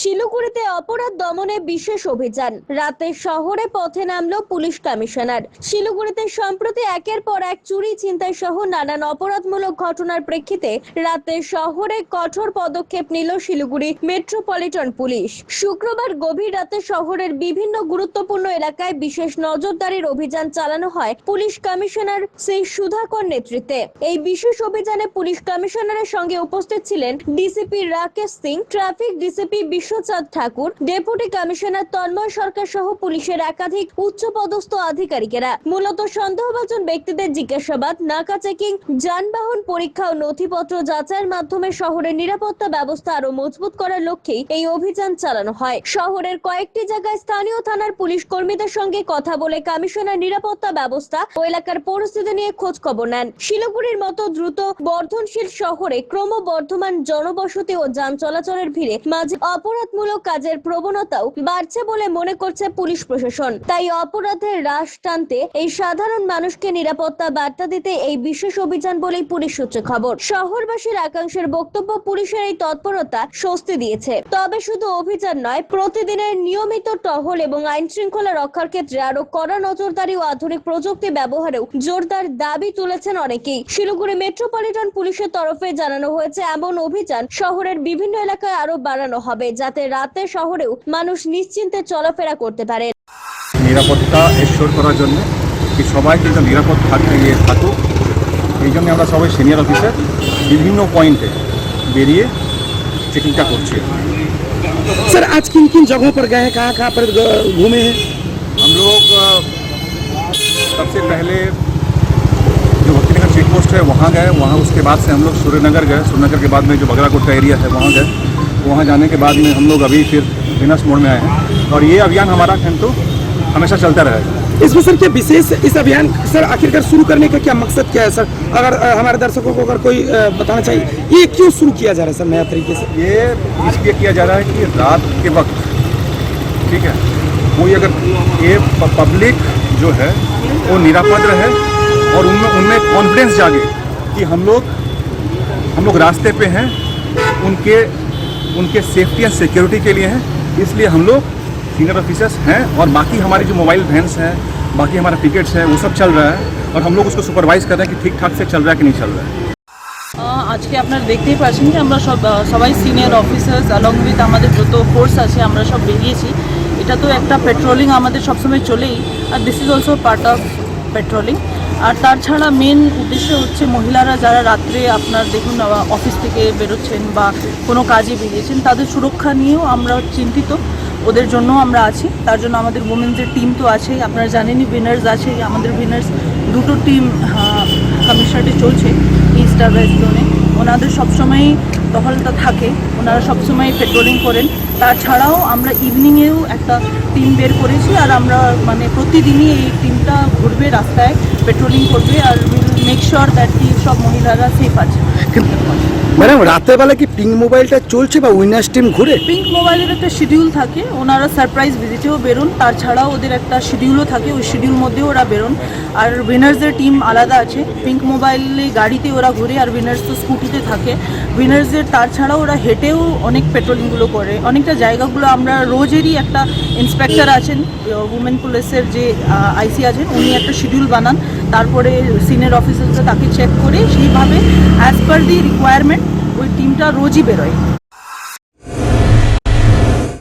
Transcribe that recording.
শিলিগুড়িতে অপরাধ দমনে বিশেষ অভিযান। রাতে শহরে পথে নামলো পুলিশ কমিশনার। শিলিগুড়িতে সম্প্রতি একের পর এক চুরি ছিনতাই সহ নানান অপরাধমূলক ঘটনার প্রেক্ষিতে রাতে শহরে কঠোর পদক্ষেপ নিল শিলিগুড়ি মেট্রোপলিটন পুলিশ। শুক্রবার গভীর রাতে শহরের বিভিন্ন গুরুত্বপূর্ণ এলাকায় বিশেষ নজরদারির অভিযান চালানো হয় পুলিশ কমিশনার শ্রী সুধাকর নেতৃত্বে। এই বিশেষ অভিযানে পুলিশ কমিশনারের সঙ্গে উপস্থিত ছিলেন DCP Rakesh Singh, traffic DCP Bishwachand Thakur, deputy commissioner Tanmoy Sarkar সহ পুলিশের একাধিক উচ্চপদস্থ আধিকারিকেরা। মূলত সন্দেহভাজন ব্যক্তিদের জিজ্ঞাসাবাদ, নাকা চেকিং, যানবাহন পরীক্ষা ও নথিপত্র যাচাইয়ের মাধ্যমে শহরের নিরাপত্তা ব্যবস্থা আরও মজবুত করার লক্ষ্যেই এই অভিযান চালানো হয়। শহরের কয়েকটি জায়গায় স্থানীয় থানার পুলিশ কর্মীদের সঙ্গে কথা বলে কমিশনার নিরাপত্তা ব্যবস্থা ও এলাকার পরিস্থিতি নিয়ে খোঁজ খবর নেন। শিলিগুড়ির মতো দ্রুত বর্ধনশীল শহরে ক্রমবর্ধমান জনবসতি ও যান চলাচলের ভিড়ে মাঝে অপরাধমূলক কাজের প্রবণতাও বাড়ছে বলে মনে করছে পুলিশ প্রশাসন। তাই অপরাধের হ্রাস টানতে এই সাধারণ মানুষকে নিরাপত্তা বার্তা দিতে এই বিশেষ অভিযান বলেই পুলিশ সূত্রে খবর। শহরবাসীর একাংশের বক্তব্য পুলিশের এই তৎপরতা স্বস্তি দিয়েছে। তবে শুধু অভিযান নয়, প্রতিদিনের নিয়মিত টহল এবং আইন শৃঙ্খলা রক্ষার ক্ষেত্রে আরও কড়া নজরদারি ও আধুনিক প্রযুক্তি ব্যবহারেও জোরদার দাবি তুলেছেন অনেকেই। শিলিগুড়ি মেট্রোপলিটন পুলিশের তরফে জানানো হয়েছে, এমন অভিযান শহরের বিভিন্ন এলাকায় আরও বাড়ানো হবে। যাতে রাতে শহরেও মানুষ নিশ্চিন্তে চলাফেরা করতে পারে নিরাপত্তা এসিওর করার জন্য কি সবাই কিন্তু নিরাপদ থাকতে গিয়ে থাকুক এই জন্য আমরা সবাই সিনিয়র অফিসার বিভিন্ন পয়েন্টে বেরিয়ে চেকিংটা করছি सर आज किन किन जगहों पर गए हैं कहाँ कहाँ पर ग- घूमे हैं हम लोग अ, सबसे पहले जो भक्तिनगर चेक पोस्ट है वहाँ गए वहाँ उसके बाद से हम लोग सूर्यनगर गए सूर्यनगर के बाद में जो बगराकोट का एरिया है वहाँ गए वहाँ जाने के बाद में हम लोग अभी फिर बिनस मोड़ में आए हैं। और ये अभियान हमारा तो हमेशा चलता रहेगा इसमें सर क्या विशेष इस अभियान सर आखिरकार शुरू करने का क्या मकसद क्या है सर? अगर हमारे दर्शकों को अगर कोई बताना चाहिए ये क्यों शुरू किया जा रहा है सर नया तरीके से? ये इसलिए किया जा रहा है कि रात के वक्त ठीक है कोई अगर ये पब्लिक जो है वो निरापद रहे और उनमें उनमें कॉन्फिडेंस जागे कि हम लोग हम लोग रास्ते पे हैं उनके उनके सेफ्टी एंड सिक्योरिटी के लिए हैं इसलिए हम लोग सीनियर ऑफिसर्स हैं और बाकी हमारी जो मोबाइल वैन्स हैं बाकी हमारा टिकट्स है वो सब चल रहा है और हम लोग उसको सुपरवाइज कर रहे हैं कि ठीक ठाक से चल रहा है कि नहीं चल रहा है আহ, আজকে আপনারা দেখতেই পাচ্ছেন যে আমরা সব আহ, সবাই সিনিয়র অফিসার্স অ্যালং উইথ আমাদের যত ফোর্স আছে আমরা সব বেরিয়েছি এটা তো একটা পেট্রোলিং আমাদের সবসময় চলেই আর this is also part of patrolling আর তাছাড়া মেন উদ্দেশ্য হচ্ছে মহিলারা যারা রাত্রে আপনার দেখুন অফিস থেকে বেরোচ্ছেন বা কোনো কাজে বেরিয়েছেন, তাদের সুরক্ষা নিয়েও আমরা চিন্তিত। ওদের জন্য আমরা আছি। তার জন্য আমাদের উমেন্সের টিম তো আছেই। আপনারা জানেনই উইনার্স আছে আমাদের উইনার্স দুটো টিম কমিশনারেটে চলছে ইস্ট আর ওয়েস্ট জোনে ওনাদের সবসময়ই টহলটা থাকে। ওনারা সবসময় পেট্রোলিং করেন। তাছাড়াও আমরা ইভিনিংয়েও একটা টিম বের করেছি। আর আমরা মানে প্রতিদিনই এই টিমটা ঘুরবে রাস্তায়। পেট্রোলিং করবে আর উইল মেক শিওর দ্যাট সব মহিলারা সেফ আছে। ম্যাডাম রাতের বেলা কি পিঙ্ক মোবাইলটা চলছে বা উইনার্স টিম ঘুরে? পিঙ্ক মোবাইলের একটা শিডিউল থাকে, ওনারা সারপ্রাইজ ভিজিটেও বেরোন তাছাড়াও ওদের একটা শিডিউলও থাকে, ওই শিডিউল মধ্যেও ওরা বেরোন। আর উইনার্সদের টিম আলাদা আছে পিঙ্ক মোবাইলে গাড়িতে ওরা ঘুরে, আর উইনার্স তো স্কুটিতে থাকে। উইনার্সদের তাছাড়াও ওরা হেঁটেও অনেক পেট্রোলিংগুলো করে। অনেকটা জায়গাগুলো আমরা রোজেরই একটা ইন্সপেক্টর আছেন উমেন পুলিশের যে আইসি আছেন, উনি একটা শিডিউল বানান। তারপরে সিনিয়র অফিসাররা তাকে চেক করে সেইভাবে অ্যাজ পার দি রিকোয়ারমেন্ট ওই টিমটা রোজই বেরোয়।